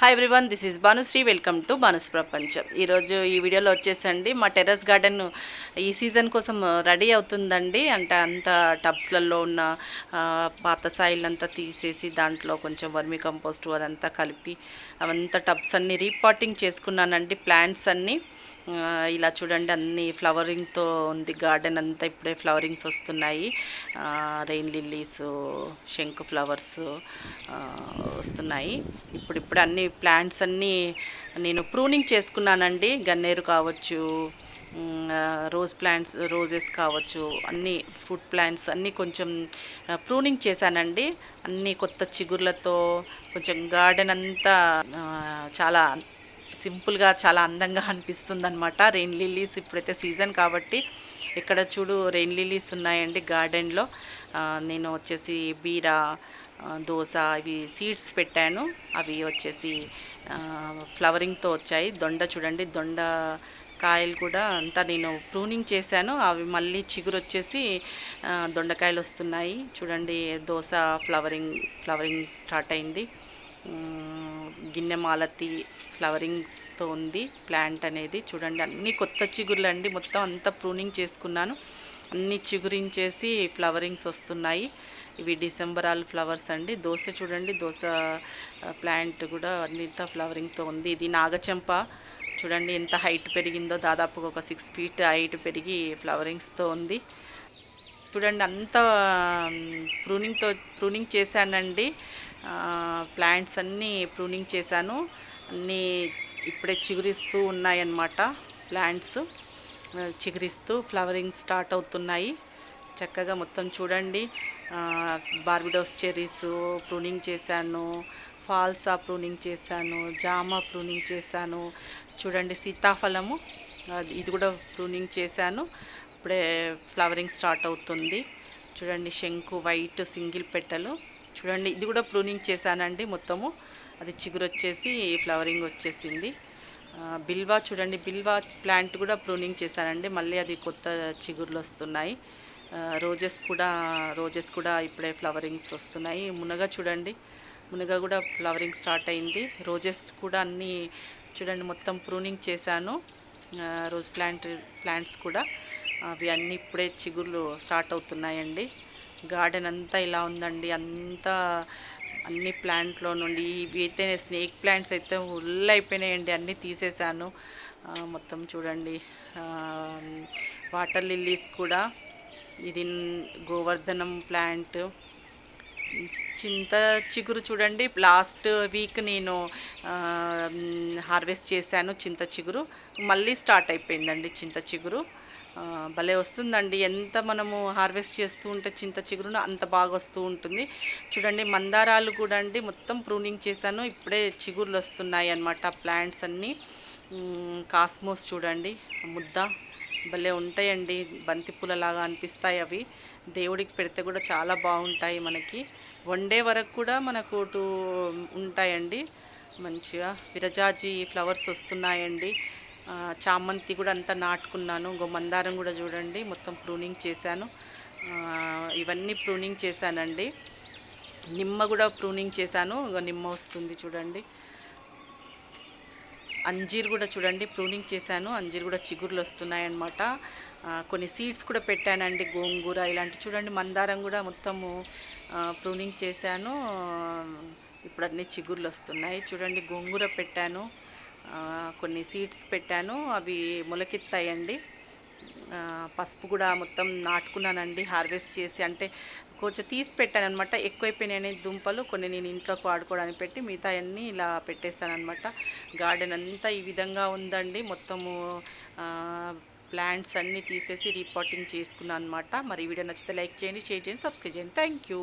Hi everyone this is Bhanushree welcome to Bhanu's ప్రపంచం ఈరోజు ఈ వీడియోలో వచ్చేసండి మా టెర్రస్ గార్డెన్ ఈ సీజన్ కోసం రెడీ అవుతుందండి. అంటే అంత టబ్స్లలో ఉన్న పాత సాయిల్ అంతా తీసేసి దాంట్లో కొంచెం వర్మి కంపోస్ట్ అదంతా కలిపి అవంతా టబ్స్ అన్నీ రీపాటింగ్ చేసుకున్నానండి. ప్లాంట్స్ అన్నీ ఇలా చూడండి అన్ని ఫ్లవరింగ్తో ఉంది గార్డెన్ అంతా ఇప్పుడే ఫ్లవరింగ్స్ వస్తున్నాయి. రెయిన్ లిల్లీస్ శంకు ఫ్లవర్స్ వస్తున్నాయి. ఇప్పుడు ఇప్పుడు అన్ని ప్లాంట్స్ అన్నీ నేను ప్రూనింగ్ చేసుకున్నానండి. గన్నేరు కావచ్చు రోజ్ ప్లాంట్స్ రోజెస్ కావచ్చు అన్ని ఫ్రూట్ ప్లాంట్స్ అన్నీ కొంచెం ప్రూనింగ్ చేశానండి. అన్ని కొత్త చిగుర్లతో కొంచెం గార్డెన్ అంతా చాలా సింపుల్గా చాలా అందంగా అనిపిస్తుంది అనమాట రెయిన్ లిల్లీస్ ఇప్పుడైతే సీజన్ కాబట్టి ఇక్కడ చూడు రెయిన్ లిల్లీస్ ఉన్నాయండి గార్డెన్లో. నేను వచ్చేసి బీరా దోశ ఇవి సీడ్స్ పెట్టాను. అవి వచ్చేసి ఫ్లవరింగ్తో వచ్చాయి. దొండ చూడండి దొండ కాయలు కూడా అంతా నేను ప్రూనింగ్ చేశాను. అవి మళ్ళీ చిగురు వచ్చేసి దొండకాయలు వస్తున్నాయి. చూడండి దోశ ఫ్లవరింగ్ ఫ్లవరింగ్ స్టార్ట్ అయింది. గిన్నె మాలతి ఫ్లవరింగ్స్తో ఉంది. ప్లాంట్ అనేది చూడండి అన్ని కొత్త చిగుర్లు అండి. మొత్తం అంతా ప్రూనింగ్ చేసుకున్నాను. అన్ని చిగురించేసి ఫ్లవరింగ్స్ వస్తున్నాయి. ఇవి డిసెంబర్ ఆల్ ఫ్లవర్స్ అండి. దోస చూడండి దోశ ప్లాంట్ కూడా అన్నింతా ఫ్లవరింగ్తో ఉంది. ఇది నాగచంప. చూడండి ఎంత హైట్ పెరిగిందో. దాదాపుగా ఒక సిక్స్ ఫీట్ హైట్ పెరిగి ఫ్లవరింగ్స్తో ఉంది. చూడండి అంత ప్రూనింగ్తో ప్రూనింగ్ చేశానండి. ప్లాంట్స్ అన్నీ ప్రూనింగ్ చేశాను. అన్నీ ఇప్పుడే చిగురిస్తూ ఉన్నాయన్నమాట ప్లాంట్స్. చిగురిస్తూ ఫ్లవరింగ్ స్టార్ట్ అవుతున్నాయి. చక్కగా మొత్తం చూడండి. బార్బిడోస్ చెర్రీస్ ప్రూనింగ్ చేశాను. ఫాల్సా ప్రూనింగ్ చేశాను. జామ ప్రూనింగ్ చేశాను. చూడండి సీతాఫలము. అది- ఇది కూడా ప్రూనింగ్ చేశాను. ఇప్పుడే ఫ్లవరింగ్ స్టార్ట్ అవుతుంది. చూడండి శంకు వైట్ సింగిల్ పెట్టలు. చూడండి ఇది కూడా ప్రూనింగ్ చేశానండి మొత్తము. అది చిగురు వచ్చేసి ఫ్లవరింగ్ వచ్చేసింది. బిల్వా చూడండి బిల్వా ప్లాంట్ కూడా ప్రూనింగ్ చేశానండి. మళ్ళీ అది కొత్త చిగుర్లు వస్తున్నాయి. రోజెస్ కూడా రోజెస్ కూడా ఇప్పుడే ఫ్లవరింగ్స్ వస్తున్నాయి. మునగ చూడండి మునగ కూడా ఫ్లవరింగ్ స్టార్ట్ అయింది. రోజెస్ కూడా అన్నీ చూడండి మొత్తం ప్రూనింగ్ చేశాను. రోజ్ ప్లాంట్ ప్లాంట్స్ కూడా. అవి అన్నీ ఇప్పుడే చిగుర్లు స్టార్ట్ అవుతున్నాయండి. గార్డెన్ అంతా ఇలా ఉందండి. అంతా అన్ని ప్లాంట్లో నుండి ఇవి అయితే స్నేక్ ప్లాంట్స్ అయితే ఫుల్ అయిపోయినాయండి. అన్నీ తీసేసాను. మొత్తం చూడండి. వాటర్ లిల్లీస్ కూడా. ఇది గోవర్ధనం ప్లాంట్. చింత చిగురు చూడండి. లాస్ట్ వీక్ నేను హార్వెస్ట్ చేశాను చింత చిగురు. మళ్ళీ స్టార్ట్ అయిపోయిందండి చింత చిగురు. భలే వస్తుందండి. ఎంత మనము హార్వెస్ట్ చేస్తూ ఉంటే చింత చిగురును అంత బాగా వస్తూ ఉంటుంది. చూడండి మందారాలు కూడా అండి మొత్తం ప్రూనింగ్ చేశాను. ఇప్పుడే చిగుర్లు వస్తున్నాయి అన్నమాట ప్లాంట్స్ అన్నీ. కాస్మోస్ చూడండి ముద్ద భలే ఉంటాయండి. బంతి పూలలాగా అనిపిస్తాయి అవి. దేవుడికి పెడితే కూడా చాలా బాగుంటాయి మనకి. వండే వరకు కూడా మనకు టూ ఉంటాయండి. మంచిగా విరజాజి ఫ్లవర్స్ వస్తున్నాయండి. చామంతి కూడా అంతా నాటుకున్నాను. ఇంకో మందారం కూడా చూడండి మొత్తం ప్రూనింగ్ చేశాను. ఇవన్నీ ప్రూనింగ్ చేశానండి. నిమ్మ కూడా ప్రూనింగ్ చేశాను. ఇంకో నిమ్మ వస్తుంది చూడండి. అంజీర్ కూడా చూడండి ప్రూనింగ్ చేశాను. అంజీర్ కూడా చిగుర్లు వస్తున్నాయన్నమాట. కొన్ని సీడ్స్ కూడా పెట్టానండి గోంగూర ఇలాంటి. చూడండి మందారం కూడా మొత్తము ప్రూనింగ్ చేశాను. ఇప్పుడు అన్ని చిగుర్లు వస్తున్నాయి చూడండి గోంగూర పెట్టాను. కొన్ని సీడ్స్ పెట్టాను. అవి మొలకెత్తాయండి. పసుపు కూడా మొత్తం నాటుకున్నానండి హార్వెస్ట్ చేసి. అంటే కొంచెం తీసి పెట్టాను అనమాట ఎక్కువైపోయినాయి దుంపలు కొన్ని నేను ఇంట్లోకి వాడుకోవడానికి పెట్టి మిగతా అన్నీ ఇలా పెట్టేస్తాను అనమాట గార్డెన్ అంతా ఈ విధంగా ఉందండి. మొత్తము ప్లాంట్స్ అన్నీ తీసేసి రీపాటింగ్ చేసుకున్నాను అనమాట మరి వీడియో నచ్చితే లైక్ చేయండి షేర్ చేయండి సబ్స్క్రైబ్ చేయండి. Thank you.